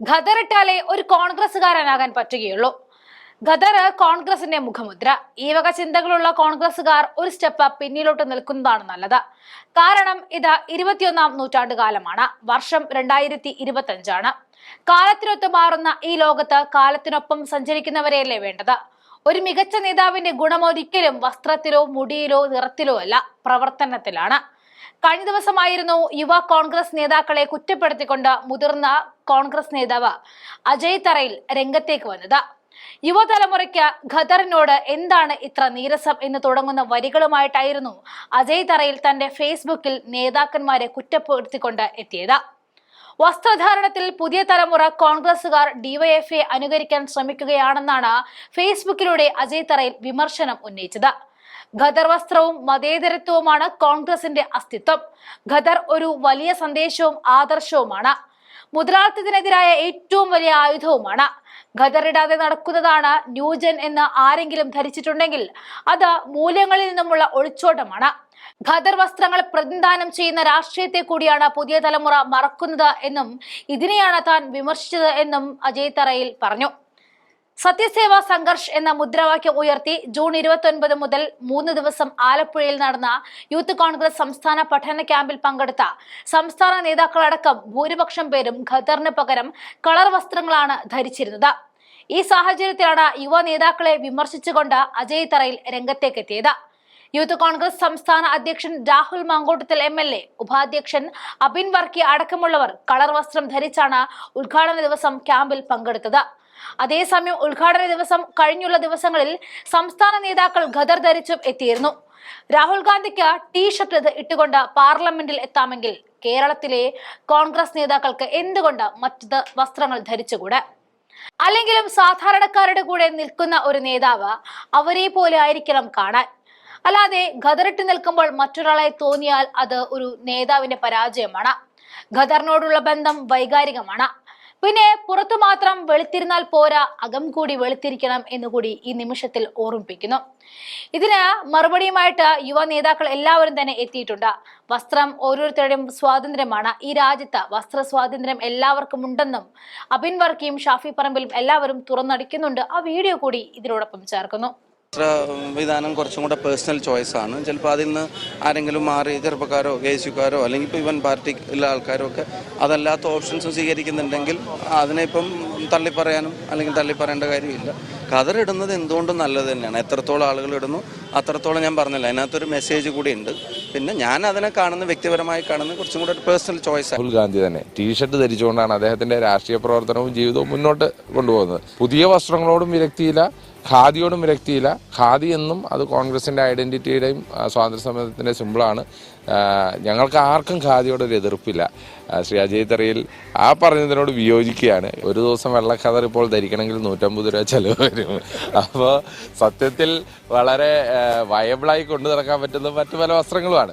ഖദറിട്ടാലേ ഒരു കോൺഗ്രസ്സുകാരനാകാൻ പറ്റുകയുള്ളൂ. ഖദർ കോൺഗ്രസിന്റെ മുഖമുദ്ര. ഈ വക ചിന്തകളുള്ള കോൺഗ്രസ്സുകാർ ഒരു സ്റ്റെപ്പ് പിന്നിലോട്ട് നിൽക്കുന്നതാണ് നല്ലത്. കാരണം ഇത് ഇരുപത്തിയൊന്നാം നൂറ്റാണ്ട് കാലമാണ് വർഷം രണ്ടായിരത്തി ഇരുപത്തി അഞ്ചാണ് കാലത്തിനൊത്ത് മാറുന്ന ഈ ലോകത്ത് കാലത്തിനൊപ്പം സഞ്ചരിക്കുന്നവരെയല്ലേ വേണ്ടത്? ഒരു മികച്ച നേതാവിന്റെ ഗുണമൊരിക്കലും വസ്ത്രത്തിലോ മുടിയിലോ നിറത്തിലോ അല്ല പ്രവർത്തനത്തിലാണ്. കഴിഞ്ഞ ദിവസമായിരുന്നു യുവ കോൺഗ്രസ് നേതാക്കളെ കുറ്റപ്പെടുത്തിക്കൊണ്ട് മുതിർന്ന കോൺഗ്രസ് നേതാവ് അജയ് തറയിൽ രംഗത്തേക്ക് വന്നത്. യുവതലമുറയ്ക്ക് ഖദറിനോട് എന്താണ് ഇത്ര നീരസം എന്ന് തുടങ്ങുന്ന വരികളുമായിട്ടായിരുന്നു അജയ് തറയിൽ തന്റെ ഫേസ്ബുക്കിൽ നേതാക്കന്മാരെ കുറ്റപ്പെടുത്തിക്കൊണ്ട് എത്തിയത്. വസ്ത്രധാരണത്തിൽ പുതിയ തലമുറ കോൺഗ്രസുകാർ ഡിവൈഎഫ്ഐ അനുകരിക്കാൻ ശ്രമിക്കുകയാണെന്നാണ് ഫേസ്ബുക്കിലൂടെ അജയ് തറയിൽ വിമർശനം ഉന്നയിച്ചത്. ഖദർ വസ്ത്രവും മതേതരത്വവുമാണ് കോൺഗ്രസിന്റെ അസ്തിത്വം. ഖദർ ഒരു വലിയ സന്ദേശവും ആദർശവുമാണ്. മുതലാളിത്തത്തിനെതിരായ ഏറ്റവും വലിയ ആയുധവുമാണ്. ഖദറിടാതെ നടക്കുന്നതാണ് ന്യൂജൻ എന്ന് ആരെങ്കിലും ധരിച്ചിട്ടുണ്ടെങ്കിൽ അത് മൂല്യങ്ങളിൽ നിന്നുമുള്ള ഒളിച്ചോട്ടമാണ്. ഖദർ വസ്ത്രങ്ങൾ പ്രതിദാനം ചെയ്യുന്ന രാഷ്ട്രീയത്തെ കൂടിയാണ് പുതിയ തലമുറ മറക്കുന്നത് എന്നും ഇതിനെയാണ് താൻ വിമർശിച്ചത് എന്നും അജയ് തറയിൽ പറഞ്ഞു. സത്യസേവ സംഘർഷ് എന്ന മുദ്രാവാക്യം ഉയർത്തി ജൂൺ ഇരുപത്തി ഒൻപത് മുതൽ മൂന്ന് ദിവസം ആലപ്പുഴയിൽ നടന്ന യൂത്ത് കോൺഗ്രസ് സംസ്ഥാന പഠന ക്യാമ്പിൽ പങ്കെടുത്ത സംസ്ഥാന നേതാക്കളടക്കം ഭൂരിപക്ഷം പേരും ഖദറിന് പകരം കളർ വസ്ത്രങ്ങളാണ് ധരിച്ചിരുന്നത്. ഈ സാഹചര്യത്തിലാണ് യുവ നേതാക്കളെ വിമർശിച്ചുകൊണ്ട് അജയ് തറയിൽ രംഗത്തേക്കെത്തിയത്. യൂത്ത് കോൺഗ്രസ് സംസ്ഥാന അധ്യക്ഷൻ Rahul Mamkootathil M L A ഉപാധ്യക്ഷൻ അബിൻ വർക്കി അടക്കമുള്ളവർ കളർ വസ്ത്രം ധരിച്ചാണ് ഉദ്ഘാടന ദിവസം ക്യാമ്പിൽ പങ്കെടുത്തത്. അതേസമയം ഉദ്ഘാടന ദിവസം കഴിഞ്ഞുള്ള ദിവസങ്ങളിൽ സംസ്ഥാന നേതാക്കൾ ഖദർ ധരിച്ചും എത്തിയിരുന്നു. രാഹുൽ ഗാന്ധിക്ക് ടീഷർട്ട് ഇട്ടുകൊണ്ട് പാർലമെന്റിൽ എത്താമെങ്കിൽ കേരളത്തിലെ കോൺഗ്രസ് നേതാക്കൾക്ക് എന്തുകൊണ്ട് മറ്റു വസ്ത്രങ്ങൾ ധരിച്ചുകൂടെ? അല്ലെങ്കിലും സാധാരണക്കാരുടെ കൂടെ നിൽക്കുന്ന ഒരു നേതാവ് അവരെ പോലെ ആയിരിക്കണം കാണാൻ. അല്ലാതെ ഖദറിട്ട് നിൽക്കുമ്പോൾ മറ്റൊരാളെ തോന്നിയാൽ അത് ഒരു നേതാവിന്റെ പരാജയമാണ്. ഖദറിനോടുള്ള ബന്ധം വൈകാരികമാണ്. പിന്നെ പുറത്തു മാത്രം വെളുത്തിരുന്നാൽ പോരാ അകം കൂടി വെളുത്തിരിക്കണം എന്നുകൂടി ഈ നിമിഷത്തിൽ ഓർമ്മിപ്പിക്കുന്നു. ഇതിന് മറുപടിയുമായിട്ട് യുവ നേതാക്കൾ എല്ലാവരും തന്നെ എത്തിയിട്ടുണ്ട്. വസ്ത്രം ഓരോരുത്തരുടെയും സ്വാതന്ത്ര്യമാണ്. ഈ രാജ്യത്ത് വസ്ത്ര സ്വാതന്ത്ര്യം എല്ലാവർക്കും ഉണ്ടെന്നും അബിൻ വർക്കിയും ഷാഫി പറമ്പിലും എല്ലാവരും തുറന്നടിക്കുന്നുണ്ട്. ആ വീഡിയോ കൂടി ഇതിനോടൊപ്പം ചേർക്കുന്നു. വസ്ത്ര വിധാനം കുറച്ചും കൂടെ പേഴ്സണൽ ചോയ്സ് ആണ്. ചിലപ്പോൾ അതിൽ നിന്ന് ആരെങ്കിലും മാറി ചെറുപ്പക്കാരോ കേസുകാരോ അല്ലെങ്കിൽ ഇപ്പോൾ ഇവൻ പാർട്ടിയിലുള്ള ആൾക്കാരോ ഒക്കെ അതല്ലാത്ത ഓപ്ഷൻസും സ്വീകരിക്കുന്നുണ്ടെങ്കിൽ അതിനെ ഇപ്പം തള്ളിപ്പറയാനും അല്ലെങ്കിൽ തള്ളിപ്പറയേണ്ട കാര്യമില്ല. കതറിടുന്നത് എന്തുകൊണ്ടും നല്ലത് തന്നെയാണ്. എത്രത്തോളം ആളുകൾ ഇടുന്നു അത്രത്തോളം ഞാൻ പറഞ്ഞില്ല. അതിനകത്തൊരു മെസ്സേജ് കൂടി ഉണ്ട്. പിന്നെ ഞാൻ അതിനെ കാണുന്ന വ്യക്തിപരമായി കാണുന്ന കുറച്ചും കൂടെ പേഴ്സണൽ ചോയ്സ് രാഹുൽ ഗാന്ധി തന്നെ ടീഷർട്ട് ധരിച്ചുകൊണ്ടാണ് അദ്ദേഹത്തിന്റെ രാഷ്ട്രീയ പ്രവർത്തനവും ജീവിതവും മുന്നോട്ട് കൊണ്ടുപോകുന്നത്. പുതിയ വസ്ത്രങ്ങളോടും വിരക്തിയില്ല. ഖാദിയോടും വിരക്തിയില്ല. ഖാദി എന്നും അത് കോൺഗ്രസിന്റെ ഐഡന്റിറ്റിയുടെയും സ്വാതന്ത്ര്യ സമരത്തിന്റെ സിമ്പിളാണ്. ഞങ്ങൾക്ക് ആർക്കും ഖാദിയോട് ഒരു എതിർപ്പില്ല. ശ്രീ അജയ് തറയിൽ ആ പറഞ്ഞതിനോട് വിയോജിക്കുകയാണ്. ഒരു ദിവസം വെള്ളക്കതർ ഇപ്പോൾ ധരിക്കണമെങ്കിൽ നൂറ്റമ്പത് രൂപ ചിലവ് വരും. അപ്പോൾ സത്യത്തിൽ വളരെ വയബിളായി കൊണ്ടു നടക്കാൻ പറ്റുന്ന മറ്റു പല വസ്ത്രങ്ങളുമാണ്.